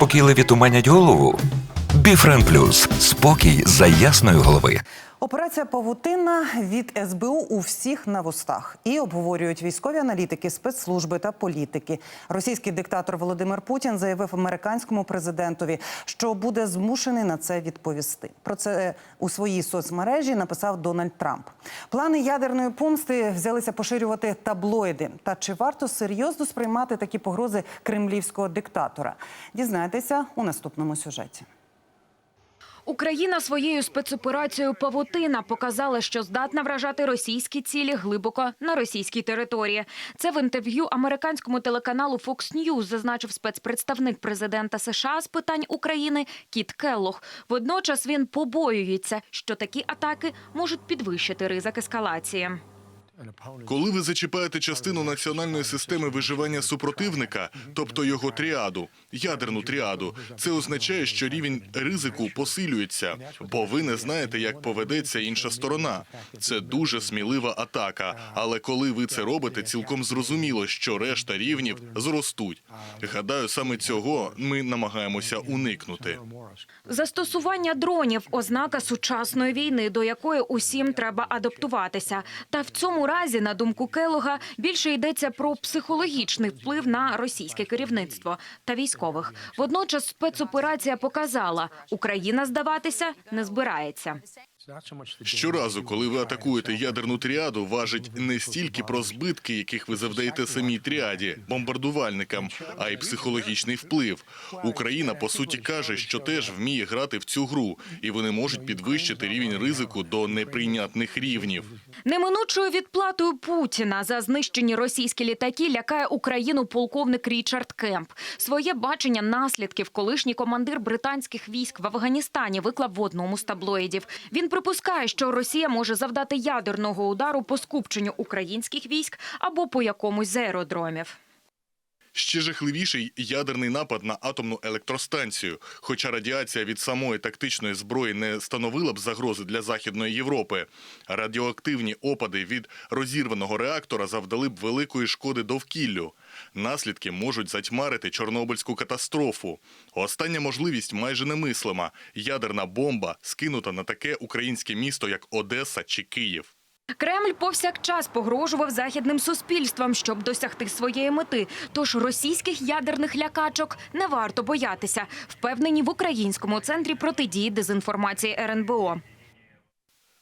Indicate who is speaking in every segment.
Speaker 1: Покійливі туманять голову. Біфрен Плюс спокій за ясної голови.
Speaker 2: Операція Павутинна від СБУ у всіх на вустах і обговорюють військові аналітики, спецслужби та політики. Російський диктатор Володимир Путін заявив американському президентові, що буде змушений на це відповісти. Про це у своїй соцмережі написав Дональд Трамп. Плани ядерної помсти взялися поширювати таблоїди. Та чи варто серйозно сприймати такі погрози кремлівського диктатора? Дізнайтеся у наступному сюжеті.
Speaker 3: Україна своєю спецоперацією Павутина показала, що здатна вражати російські цілі глибоко на російській території. Це в інтерв'ю американському телеканалу Fox News зазначив спецпредставник президента США з питань України Кіт Келлох. Водночас він побоюється, що такі атаки можуть підвищити ризик ескалації.
Speaker 4: Коли ви зачіпаєте частину національної системи виживання супротивника, тобто його тріаду, ядерну тріаду, це означає, що рівень ризику посилюється, бо ви не знаєте, як поведеться інша сторона. Це дуже смілива атака. Але коли ви це робите, цілком зрозуміло, що решта рівнів зростуть. Гадаю, саме цього ми намагаємося уникнути.
Speaker 3: Застосування дронів ознака сучасної війни, до якої усім треба адаптуватися. Та в цьому разі, на думку Келога, більше йдеться про психологічний вплив на російське керівництво та військових. Водночас спецоперація показала, Україна здаватися не збирається.
Speaker 4: Щоразу, коли ви атакуєте ядерну тріаду, важить не стільки про збитки, яких ви завдаєте самій тріаді, бомбардувальникам, а й психологічний вплив. Україна по суті каже, що теж вміє грати в цю гру, і вони можуть підвищити рівень ризику до неприйнятних рівнів.
Speaker 3: Неминучою відплатою Путіна за знищені російські літаки лякає Україну полковник Річард Кемп. Своє бачення наслідків колишній командир британських військ в Афганістані виклав в одному з таблоїдів. Він припускає, що Росія може завдати ядерного удару по скупченню українських військ або по якомусь з аеродромів.
Speaker 4: Ще жахливіший ядерний напад на атомну електростанцію. Хоча радіація від самої тактичної зброї не становила б загрози для Західної Європи, радіоактивні опади від розірваного реактора завдали б великої шкоди довкіллю. Наслідки можуть затьмарити Чорнобильську катастрофу. Остання можливість майже немислима – ядерна бомба, скинута на таке українське місто, як Одеса чи Київ.
Speaker 3: Кремль повсякчас погрожував західним суспільствам, щоб досягти своєї мети. Тож російських ядерних лякачок не варто боятися, впевнені в українському центрі протидії дезінформації РНБО.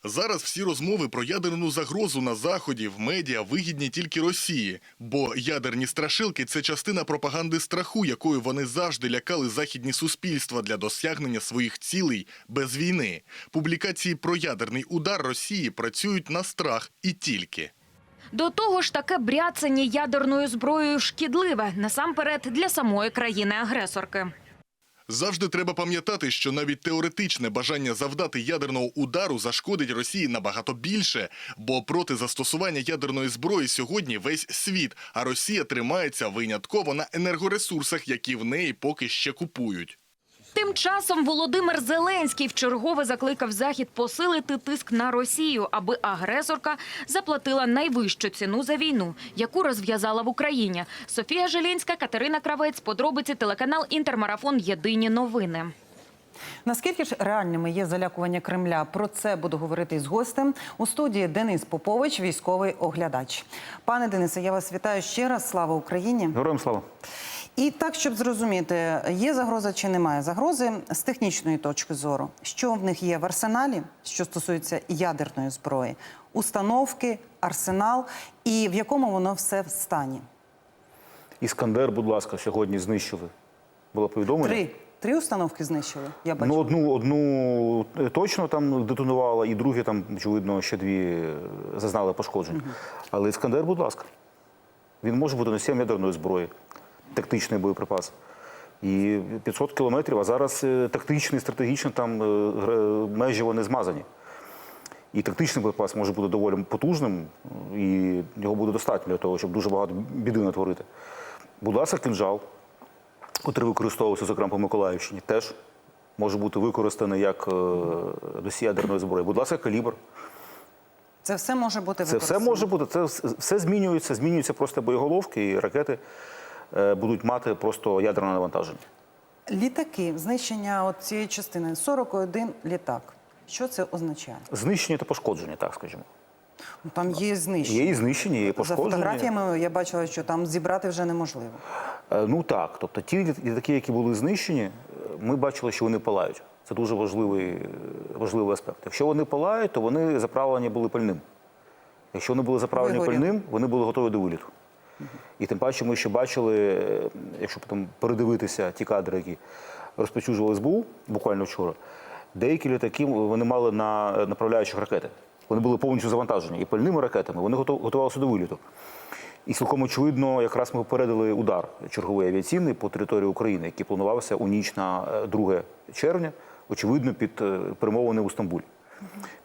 Speaker 4: Зараз всі розмови про ядерну загрозу на заході в медіа вигідні тільки Росії, бо ядерні страшилки це частина пропаганди страху, якою вони завжди лякали західні суспільства для досягнення своїх цілей без війни. Публікації про ядерний удар Росії працюють на страх і тільки.
Speaker 3: До того ж, таке бряцання ядерною зброєю шкідливе насамперед для самої країни-агресорки.
Speaker 4: Завжди треба пам'ятати, що навіть теоретичне бажання завдати ядерного удару зашкодить Росії набагато більше, бо проти застосування ядерної зброї сьогодні весь світ, а Росія тримається винятково на енергоресурсах, які в неї поки ще купують.
Speaker 3: Тим часом Володимир Зеленський вчергове закликав Захід посилити тиск на Росію, аби агресорка заплатила найвищу ціну за війну, яку розв'язала в Україні. Софія Желінська, Катерина Кравець, подробиці телеканал Інтермарафон. Єдині новини.
Speaker 2: Наскільки ж реальними є залякування Кремля? Про це буду говорити з гостем у студії Денис Попович, військовий оглядач. Пане Денисе, я вас вітаю ще раз. Слава Україні!
Speaker 5: Героям слава.
Speaker 2: І так, щоб зрозуміти, є загроза чи немає загрози з технічної точки зору, що в них є в арсеналі, що стосується ядерної зброї, установки, арсенал, і в якому воно все в стані.
Speaker 5: Іскандер, будь ласка, сьогодні знищили. Було повідомлення.
Speaker 2: Три. Три установки знищили. Я бачу.
Speaker 5: Ну, одну, одну е, точно там детонувала, і другі там, очевидно, ще дві е, зазнали пошкоджень. Але Іскандер, будь ласка, він може бути носієм ядерної зброї, тактичний боєприпас. І 500 кілометрів, а зараз е, тактичний, стратегічний там е, межі вони змазані. І тактичний боєприпас може бути доволі потужним, і його буде достатньо для того, щоб дуже багато біди натворити. Будь ласка, кінжал, котрий використовувався, зокрема по Миколаївщині, теж може бути використаний як е, носій ядерної зброї. Будь ласка, калібр.
Speaker 2: Це все може бути
Speaker 5: Це все може бути. Це все змінюється, змінюються просто боєголовки, і ракети будуть мати просто ядерне навантаження.
Speaker 2: Літаки, знищення от цієї частини 41 літак. Що це означає?
Speaker 5: Знищення та пошкодження, так скажімо.
Speaker 2: Ну, Там є знищення.
Speaker 5: Є і знищення, є і
Speaker 2: За фотографіями я бачила, що там зібрати вже неможливо.
Speaker 5: Е, Ну так, тобто ті літаки, які були знищені, е, ми бачили, що вони палають. Це дуже важливий, е, важливий аспект. Якщо вони палають, то вони заправлені були пальним. Якщо вони були заправлені
Speaker 2: Вигоріли.
Speaker 5: пальним, вони були готові до виліту. І тим паче ми ще бачили, е, якщо потім передивитися ті кадри, які розпочужували СБУ буквально вчора, деякі літаки вони мали на направляючих ракети. Вони були повністю завантажені і пальними ракетами, вони готувалися до виліту. І цілком очевидно, якраз ми попередили удар черговий авіаційний по території України, який планувався у ніч на е, 2 червня, очевидно, під е, перемовини у Стамбулі,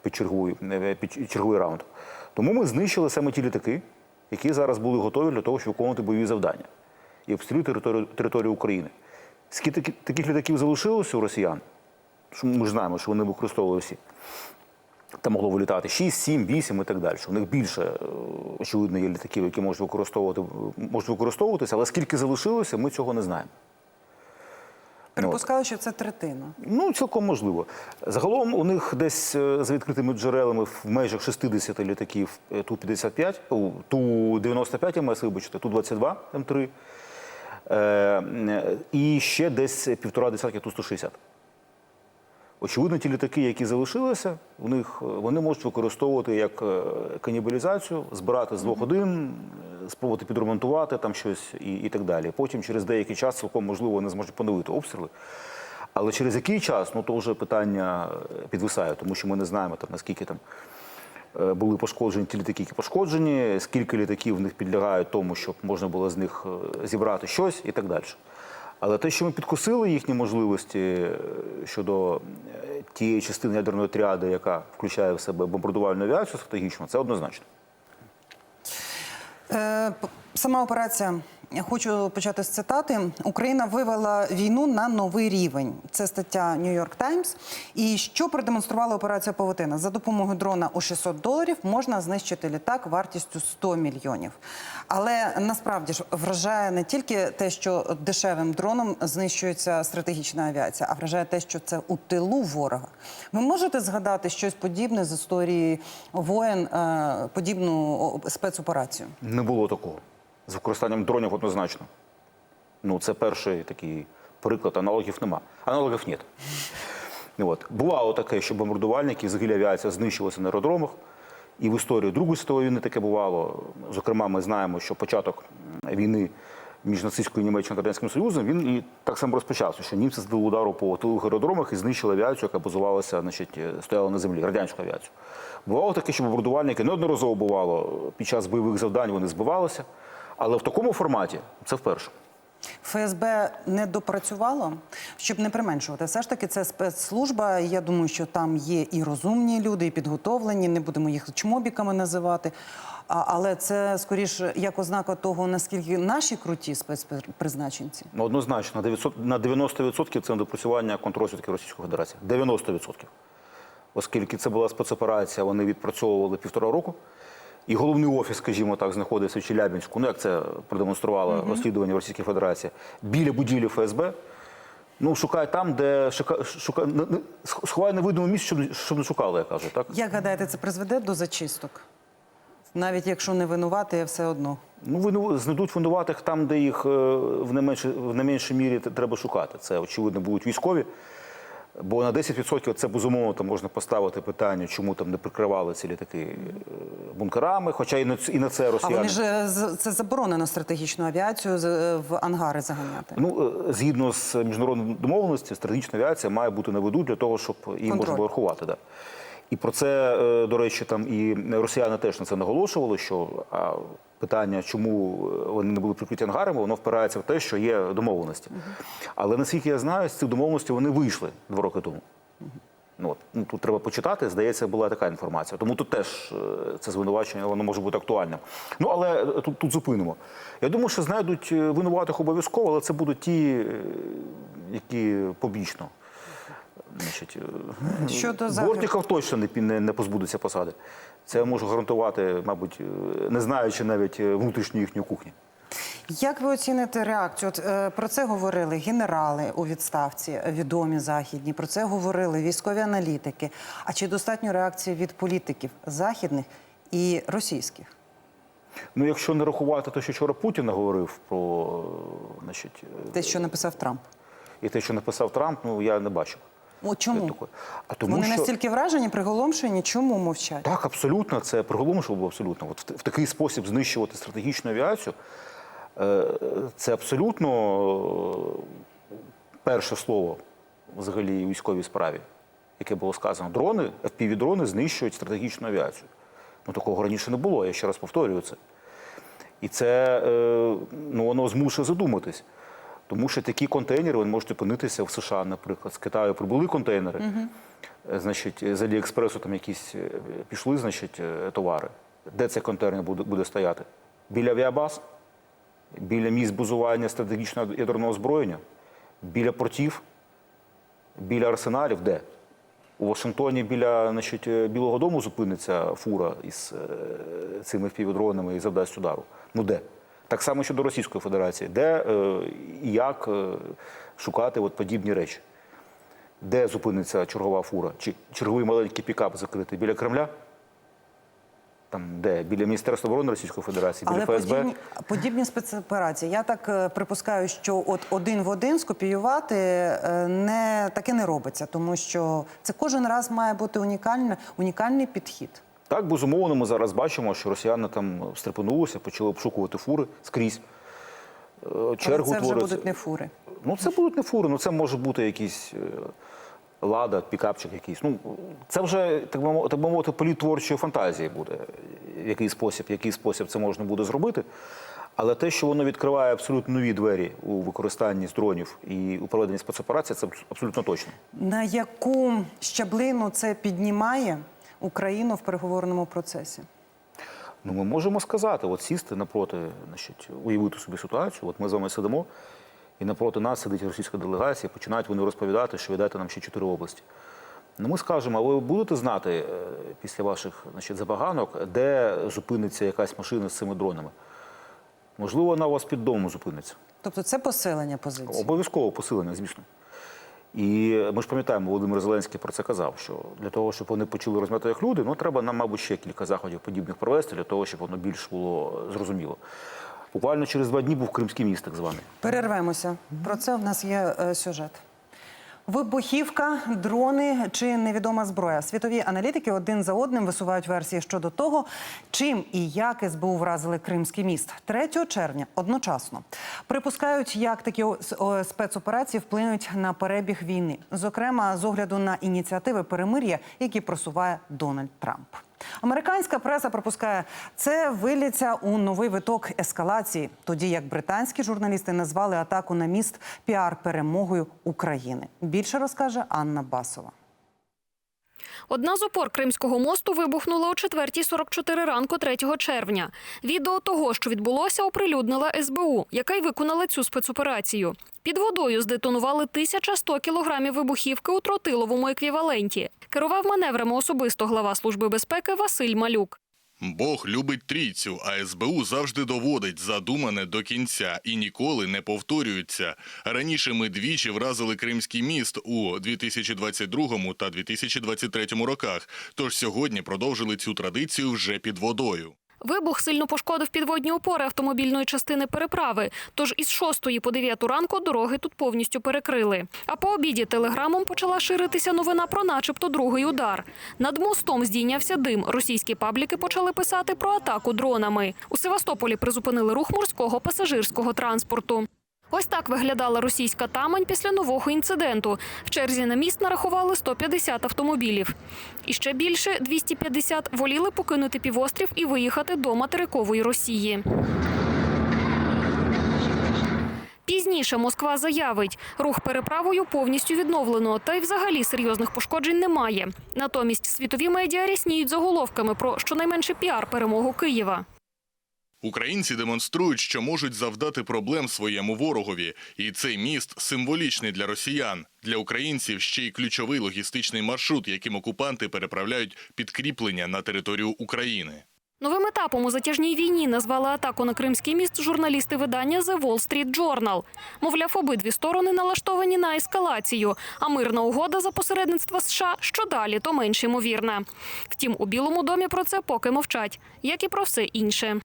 Speaker 5: під черговий, е, під черговий раунд. Тому ми знищили саме ті літаки, які зараз були готові для того, щоб виконувати бойові завдання і обстрілювати територію, територію України. Скільки таки- таких літаків залишилося у росіян? Ми ж знаємо, що вони використовували всі. Там могло вилітати 6, 7, 8 і так далі. У них більше, е, очевидно, є літаків, які можуть використовувати, можуть використовуватися, але скільки залишилося, ми цього не знаємо.
Speaker 2: Припускали, що це третина.
Speaker 5: Ну, цілком можливо. Загалом у них десь е, за відкритими джерелами в межах 60 літаків е, Ту-55, Ту-95, МС, вибачте, Ту-22 М3. Е, і ще десь півтора десятки Ту-160. Очевидно, ті літаки, які залишилися, у них е, вони можуть використовувати як е, канібалізацію, збирати з двох один, е, спробувати підремонтувати там щось і, і так далі. Потім через деякий час цілком можливо вони зможуть поновити обстріли. Але через який час, ну то вже питання підвисає, тому що ми не знаємо там наскільки там були пошкоджені ті літаки, які пошкоджені, скільки літаків в них підлягають тому, щоб можна було з них зібрати щось і так далі. Але те, що ми підкусили їхні можливості е, щодо е, тієї частини ядерної тріади, яка включає в себе бомбардувальну авіацію стратегічну, це однозначно.
Speaker 2: Е, Сама операція. Хочу почати з цитати. Україна вивела війну на новий рівень. Це стаття New York Times. І що продемонструвала операція Павутина? За допомогою дрона у 600 доларів можна знищити літак вартістю 100 мільйонів. Але насправді ж вражає не тільки те, що дешевим дроном знищується стратегічна авіація, а вражає те, що це у тилу ворога. Ви можете згадати щось подібне з історії воєн, е, подібну спецоперацію?
Speaker 5: Не було такого. З використанням дронів однозначно. Ну, це перший такий приклад, аналогів нема. Аналогів нет. От. Бувало таке, що бомбардувальники, взагалі авіація знищилася на аеродромах. І в історії Другої світової війни таке бувало. Зокрема, ми знаємо, що початок війни між нацистською Німеччиною та Радянським Союзом він і так само розпочався, що німці здали удару по тилових аеродромах і знищили авіацію, яка базувалася, значить, стояла на землі, радянську авіацію. Бувало таке, що бомбардувальники неодноразово бувало під час бойових завдань вони збивалися. Але в такому форматі це вперше.
Speaker 2: ФСБ не допрацювало, щоб не применшувати. Все ж таки, це спецслужба. Я думаю, що там є і розумні люди, і підготовлені. Не будемо їх чмобіками називати. Але це скоріше як ознака того, наскільки наші круті спецпризначенці.
Speaker 5: Ну, однозначно, на 900 на 90% це недопрацювання контррозвідки Російської Федерації. 90%. Оскільки це була спецоперація, вони відпрацьовували півтора року. І головний офіс, скажімо так, знаходився в Челябінську. Ну, як це продемонструвало розслідування в Російській Федерації, біля будівлі ФСБ. Ну, шукай там, де шука, шука, не- не- сховай невидиме місце, щоб, щоб не шукали, я кажу. Так?
Speaker 2: Як гадаєте, це призведе до зачисток? Навіть якщо не винувати, я все одно.
Speaker 5: Ну, вину- знайдуть винуватих там, де їх е, в не менше, в не меншій мірі треба шукати. Це, очевидно, будуть військові. Бо на 10% це безумовно там можна поставити питання, чому там не прикривали ці літаки е, бункерами, хоча і на, і на це
Speaker 2: А вони ж е, це заборонено стратегічну авіацію е, в ангари заганяти.
Speaker 5: Ну, згідно з міжнародною домовленості, стратегічна авіація має бути на виду для того, щоб її можна було рахувати. Да. І про це, е, до речі, там і росіяни теж на це наголошували, що а, питання, чому вони не були прикриті ангарами, воно впирається в те, що є домовленості. Але наскільки я знаю, з цих домовленостей вони вийшли два роки тому. Ну, от, ну, тут треба почитати, здається, була така інформація. Тому тут теж е, це звинувачення воно може бути актуальним. Ну, але е, тут, тут зупинимо. Я думаю, що знайдуть е, винуватих обов'язково, але це будуть ті, е, які побічно. Значить, е,
Speaker 2: Щодо.
Speaker 5: Бортніков точно не, не, не позбудеться посади. Це я можу гарантувати, мабуть, е, не знаючи навіть е, внутрішньої їхньої кухні.
Speaker 2: Як ви оціните реакцію? От, е, про це говорили генерали у відставці, відомі західні. Про це говорили військові аналітики. А чи достатньо реакції від політиків західних і російських?
Speaker 5: Ну, якщо не рахувати те, що вчора Путін говорив про значить,
Speaker 2: Те, що написав Трамп.
Speaker 5: і те, що написав Трамп, ну я не бачив.
Speaker 2: От чому?
Speaker 5: А тому
Speaker 2: Вони
Speaker 5: що
Speaker 2: настільки вражені, приголомшені, чому мовчать?
Speaker 5: так, абсолютно, це приголомшило абсолютно. От в, в такий спосіб знищувати стратегічну авіацію. е, Це абсолютно е, перше слово взагалі у військовій справі, яке було сказано. Дрони, FPV-дрони знищують стратегічну авіацію. Ну такого раніше не було, я ще раз повторюю це. І це е, ну, воно змушує задуматись. Тому що такі контейнери вони можуть опинитися в США, наприклад. З Китаю прибули контейнери, е, значить, з Аліекспресу там якісь е, пішли, значить, е, товари. Де цей контейнер буде, буде стояти? Біля авіабаз, біля місць базування стратегічного ядерного озброєння, біля портів, біля арсеналів, де? У Вашингтоні біля значить, Білого Дому зупиниться фура із цими впівдронами і завдасть удару. Ну де? Так само щодо Російської Федерації. Де е, і як е, шукати от подібні речі? Де зупиниться чергова фура? Чи черговий маленький пікап закритий? Біля Кремля? Там де? Біля Міністерства оборони Російської Федерації, біля
Speaker 2: Але
Speaker 5: ФСБ?
Speaker 2: подібні, подібні спецоперації. Я так е, припускаю, що от один в один скопіювати не таке не робиться, тому що це кожен раз має бути унікальне, унікальний підхід.
Speaker 5: Так, безумовно, ми зараз бачимо, що росіяни там стрепенулися, почали обшукувати фури скрізь. Е,
Speaker 2: Але це вже будуть не фури.
Speaker 5: Ну, це будуть не фури, ну це може бути якийсь е, лада, пікапчик якийсь. Ну, це вже, так би так би мовити, політ творчої фантазії буде. В який спосіб, в який спосіб це можна буде зробити. Але те, що воно відкриває абсолютно нові двері у використанні з дронів і у проведенні спецоперацій, це абсолютно точно.
Speaker 2: На яку щаблину це піднімає Україну в переговорному процесі?
Speaker 5: Ну, ми можемо сказати, от сісти напроти, значить, уявити собі ситуацію. От ми з вами сидимо, і напроти нас сидить російська делегація, починають вони розповідати, що ви дайте нам ще чотири області. Ну, ми скажемо, а ви будете знати е, після ваших значить, забаганок, де зупиниться якась машина з цими дронами? Можливо, вона у вас під домом зупиниться.
Speaker 2: Тобто це посилення позиції.
Speaker 5: Обов'язково посилення, звісно. І ми ж пам'ятаємо, Володимир Зеленський про це казав, що для того, щоб вони почали розмовляти як люди, ну треба нам, мабуть, ще кілька заходів подібних провести, для того, щоб воно більш було зрозуміло. Буквально через два дні був Кримський міст, так званий.
Speaker 2: Перервемося. Про це в нас є е, сюжет. Вибухівка, дрони чи невідома зброя. Світові аналітики один за одним висувають версії щодо того, чим і як СБУ вразили Кримський міст 3 червня одночасно. Припускають, як такі спецоперації вплинуть на перебіг війни, зокрема з огляду на ініціативи перемир'я, які просуває Дональд Трамп. Американська преса припускає, це виліться у новий виток ескалації, тоді як британські журналісти назвали атаку на міст піар-перемогою України. Більше розкаже Анна Басова.
Speaker 6: Одна з опор Кримського мосту вибухнула о 4.44 ранку 3 червня. Відео того, що відбулося, оприлюднила СБУ, яка й виконала цю спецоперацію. Під водою здетонували 1100 кілограмів вибухівки у тротиловому еквіваленті. Керував маневрами особисто глава Служби безпеки Василь Малюк.
Speaker 4: Бог любить трійцю, а СБУ завжди доводить задумане до кінця і ніколи не повторюється. Раніше ми двічі вразили Кримський міст у 2022 та 2023 роках. Тож сьогодні продовжили цю традицію вже під водою.
Speaker 6: Вибух сильно пошкодив підводні опори автомобільної частини переправи. Тож із 6 по 9 ранку дороги тут повністю перекрили. А по обіді телеграмом почала ширитися новина про начебто другий удар. Над мостом здійнявся дим. Російські пабліки почали писати про атаку дронами. У Севастополі призупинили рух морського пасажирського транспорту. Ось так виглядала російська тамань після нового інциденту. В черзі на міст нарахували 150 автомобілів. І ще більше 250 воліли покинути півострів і виїхати до материкової Росії. Пізніше Москва заявить, рух переправою повністю відновлено, та й взагалі серйозних пошкоджень немає. Натомість світові медіа рясніють заголовками про щонайменше піар перемогу Києва.
Speaker 4: Українці демонструють, що можуть завдати проблем своєму ворогові, і цей міст символічний для росіян. Для українців ще й ключовий логістичний маршрут, яким окупанти переправляють підкріплення на територію України.
Speaker 6: Новим етапом у затяжній війні назвали атаку на кримський міст журналісти видання The Wall Street Journal. Мовляв, обидві сторони налаштовані на ескалацію, а мирна угода за посередництва США що далі, то менш ймовірна. Втім, у Білому домі про це поки мовчать, як і про все інше.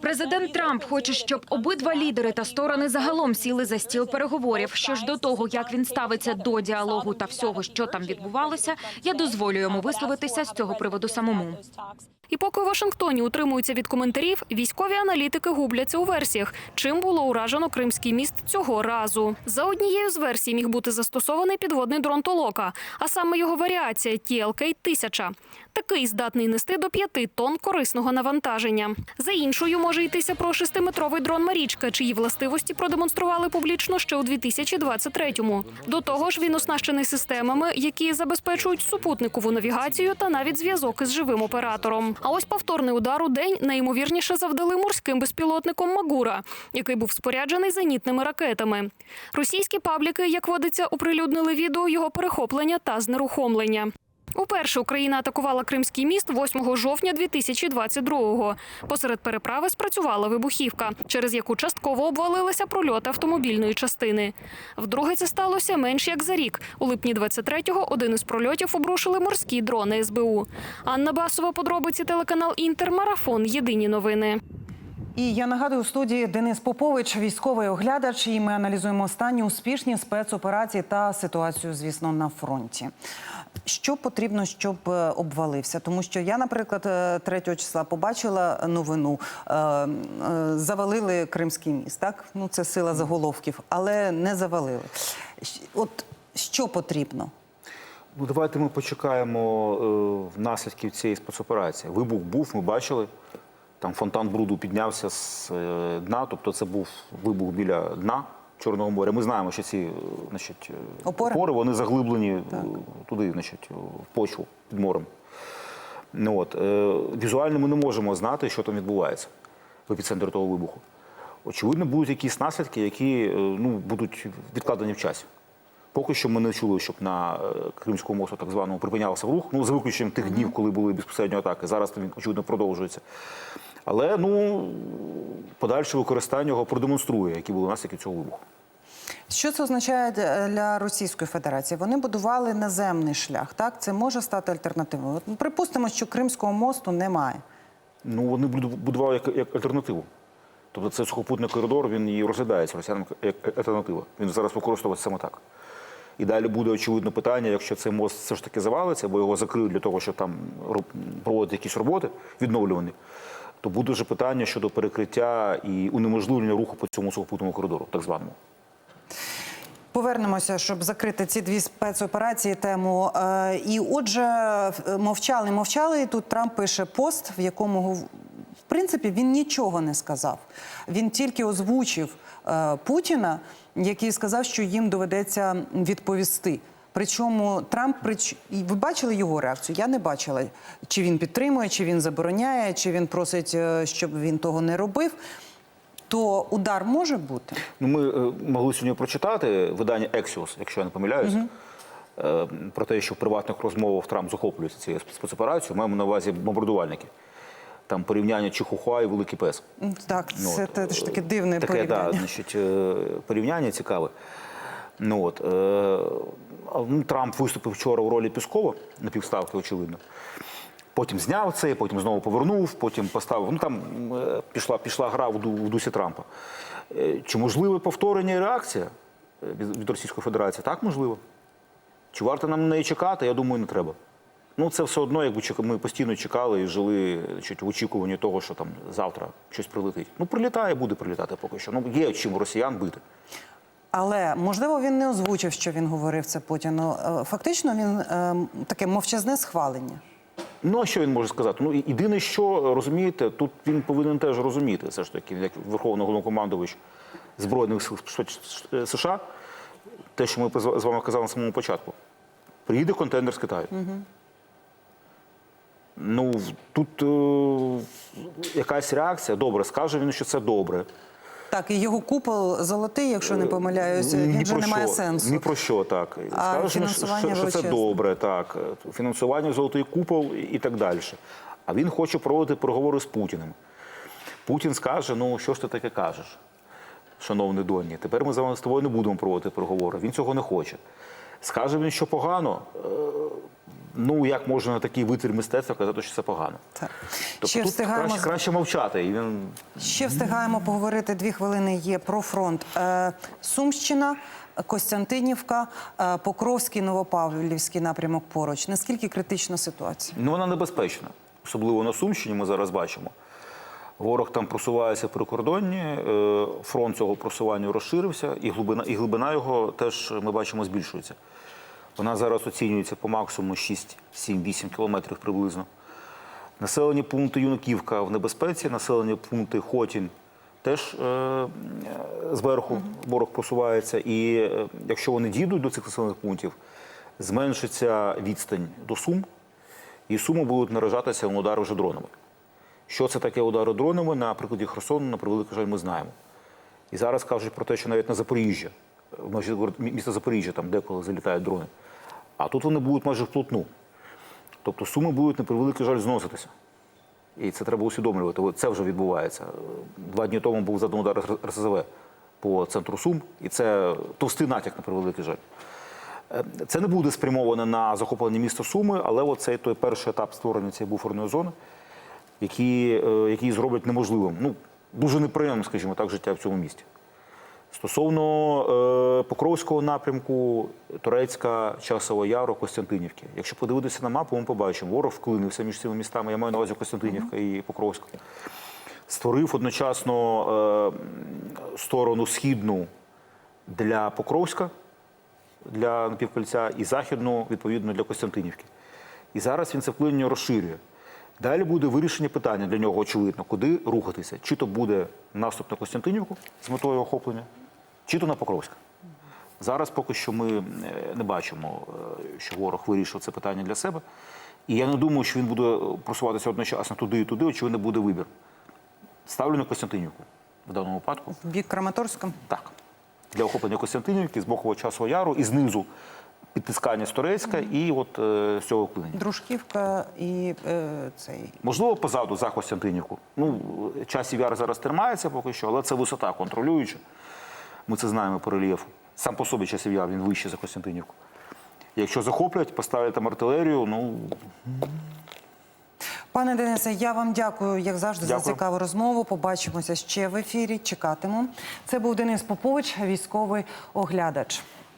Speaker 3: Президент Трамп хоче, щоб обидва лідери та сторони загалом сіли за стіл переговорів. Що ж до того, як він ставиться до діалогу та всього, що там відбувалося, я дозволю йому висловитися з цього приводу самому.
Speaker 6: І поки у Вашингтоні утримуються від коментарів, військові аналітики губляться у версіях, чим було уражено Кримський міст цього разу. За однією з версій міг бути застосований підводний дрон Толока, а саме його варіація TLK-1000. Такий здатний нести до 5 тонн корисного навантаження. За іншою може йтися про шестиметровий дрон Марічка, чиї властивості продемонстрували публічно ще у 2023-му. До того ж, він оснащений системами, які забезпечують супутникову навігацію та навіть зв'язок із живим оператором. А ось повторний удар у день найімовірніше завдали морським безпілотником Магура, який був споряджений зенітними ракетами. Російські пабліки, як водиться, оприлюднили відео його перехоплення та знерухомлення. Уперше Україна атакувала Кримський міст 8 жовтня 2022-го. Посеред переправи спрацювала вибухівка, через яку частково обвалилися прольоти автомобільної частини. Вдруге це сталося менш як за рік. У липні 23-го один із прольотів обрушили морські дрони СБУ. Анна Басова, подробиці телеканал Інтер, Марафон. Єдині новини.
Speaker 2: І я нагадую у студії Денис Попович, військовий оглядач. І ми аналізуємо останні успішні спецоперації та ситуацію, звісно, на фронті. Що потрібно, щоб е, обвалився? Тому що я, наприклад, е, 3 числа побачила новину, е, е, завалили Кримський міст. Так, ну це сила заголовків, але не завалили. От що потрібно?
Speaker 5: Ну, давайте ми почекаємо е, наслідків цієї спецоперації. Вибух був, ми бачили. Там фонтан бруду піднявся з е, дна, тобто це був вибух біля дна Чорного моря. Ми знаємо, що ці е, значить, е,
Speaker 2: Опори?
Speaker 5: вони заглиблені е, туди, значить, в почву під морем. Ну, от, візуально ми не можемо знати, що там відбувається в епіцентрі того вибуху. Очевидно, будуть якісь наслідки, які ну, будуть відкладені в часі. Поки що ми не чули, щоб на Кримському мосту так званому припинявся рух, ну за виключенням тих днів, коли були безпосередньо атаки. Зараз він очевидно продовжується. Але ну подальше використання його продемонструє, які були наслідки цього вибуху.
Speaker 2: Що це означає для для Російської Федерації? Вони будували наземний шлях. Так, це може стати альтернативою. Ну, припустимо, що Кримського мосту немає.
Speaker 5: Ну вони будували як, як альтернативу. Тобто цей сухопутний коридор він і розглядається росіянам як альтернатива. Він зараз використовується саме так. І далі буде очевидно питання, якщо цей мост все ж таки завалиться, або його закриють для того, щоб там проводити якісь роботи відновлювані, то буде вже питання щодо перекриття і унеможливлення руху по цьому сухопутному коридору, так званому.
Speaker 2: Повернемося, щоб закрити ці дві спецоперації тему. Е, І отже, мовчали, мовчали. І тут Трамп пише пост, в якому в принципі він нічого не сказав. Він тільки озвучив е, Путіна, який сказав, що їм доведеться відповісти. Причому Трамп прич... ви бачили його реакцію? Я не бачила, чи він підтримує, чи він забороняє, чи він просить, е, щоб він того не робив. То удар може бути.
Speaker 5: Ну, ми е, могли сьогодні прочитати видання Axios, якщо я не помиляюсь, е, про те, що в приватних розмовах Трамп захоплюється цією спецоперацією. Маємо на увазі бомбардувальники. Там порівняння Чихухуа і Великий Пес.
Speaker 2: Так,
Speaker 5: Ну,
Speaker 2: це
Speaker 5: от,
Speaker 2: теж таке дивне
Speaker 5: таке,
Speaker 2: порівняння.
Speaker 5: Да, значить, порівняння цікаве. Ну, от, е, ну, Трамп виступив вчора у ролі Піскова на півставки, очевидно. Потім зняв це, потім знову повернув, потім поставив. Ну там е, пішла, пішла гра в, в дусі Трампа. Е, Чи можливе повторення і реакція е, від, від Російської Федерації? Так, можливо. Чи варто нам на неї чекати? Я думаю, не треба. Ну, це все одно, якби ми постійно чекали і жили в очікуванні того, що там завтра щось прилетить. Ну, прилітає, буде прилітати поки що. Ну, є чим росіян бити.
Speaker 2: Але можливо він не озвучив, що він говорив це Путіну. Е, Фактично, він е, таке мовчазне схвалення.
Speaker 5: Ну, а що він може сказати? Ну, єдине, що розумієте, тут він повинен теж розуміти, все ж таки, як Верховний головнокомандувач Збройних сил США, те, що ми з вами казали на самому початку. Приїде контейнер з Китаю. Ну, тут е, якась реакція. Добре, скаже він, що це добре.
Speaker 2: Так, і його купол золотий, якщо не помиляюся,
Speaker 5: Ні
Speaker 2: він вже
Speaker 5: про
Speaker 2: не має сенсу.
Speaker 5: Ні про що так.
Speaker 2: А
Speaker 5: Скаже, що,
Speaker 2: фінансування
Speaker 5: що, що це добре, так. Фінансування золотий купол і, і так далі. А він хоче проводити переговори з Путіним. Путін скаже: ну що ж ти таке кажеш, шановний Донні, тепер ми з вами з тобою не будемо проводити переговори. Він цього не хоче. Скаже він, що погано. Ну, як можна на такий витвір мистецтва казати, що це погано?
Speaker 2: Так.
Speaker 5: Тобто
Speaker 2: Ще
Speaker 5: тут
Speaker 2: встигаємо
Speaker 5: краще, краще мовчати. І він
Speaker 2: Ще встигаємо поговорити. Дві хвилини є про фронт. Е, Сумщина, Костянтинівка, е, Покровський, Новопавлівський напрямок поруч. Наскільки критична ситуація?
Speaker 5: Ну, вона небезпечна. Особливо на Сумщині ми зараз бачимо. Ворог там просувається при кордоні, е, фронт цього просування розширився, і глибина, і глибина його теж ми бачимо збільшується. Вона зараз оцінюється по максимуму 6, 7, 8 кілометрів приблизно. Населені пункти Юнаківка в небезпеці, населені пункти Хотінь теж е, е, зверху ворог просувається. І е, якщо вони дійдуть до цих населених пунктів, зменшиться відстань до Сум, і Суми будуть наражатися на удари вже дронами. Що це таке удари дронами? На прикладі Херсону, на превеликий жаль, ми знаємо. І зараз кажуть про те, що навіть на Запоріжжя, в межі міста Запоріжжя, там деколи залітають дрони. А тут вони будуть майже вплотну. Тобто суми будуть на превеликий жаль зноситися. І це треба усвідомлювати. Це вже відбувається. Два дні тому був заданий удар РСЗВ по центру Сум, і це товстий натяк на превеликий жаль. Е, Це не буде спрямоване на захоплення міста Суми, але от цей той перший етап створення цієї буферної зони, який, е, який зроблять неможливим. Ну, дуже неприємним, скажімо так, життя в цьому місті. Стосовно е, Покровського напрямку, Турецька, Часового Яру, Костянтинівки. Якщо подивитися на мапу, ми побачимо, ворог вклинився між цими містами. Я маю на увазі Костянтинівка і Покровська. Створив одночасно е, сторону східну для Покровська, для напівкольця, і західну, відповідно, для Костянтинівки. І зараз він це вклинення розширює. Далі буде вирішення питання для нього, очевидно, куди рухатися. Чи то буде наступ на Костянтинівку з метою охоплення, чи то на Покровська. Зараз поки що ми е, не бачимо, е, що ворог вирішив це питання для себе. І я не думаю, що він буде просуватися одночасно туди і туди, очевидно, буде вибір. Ставлю на Костянтинівку в даному випадку.
Speaker 2: В бік Краматорська?
Speaker 5: Так. Для охоплення Костянтинівки з боку Часового Яру і знизу підтискання з Турецька і от е, з цього вклинення.
Speaker 2: Дружківка і е, цей.
Speaker 5: Можливо, позаду за Костянтинівку. Ну, часів яр зараз тримається поки що, але це висота контролююча. Ми це знаємо по рельєфу. Сам по собі часів яр він вищий за Костянтинівку. Якщо захоплять, поставлять там артилерію, ну
Speaker 2: Пане Денисе, я вам дякую, як завжди, за цікаву розмову. Побачимося ще в ефірі. Чекатиму. Це був Денис Попович, військовий оглядач.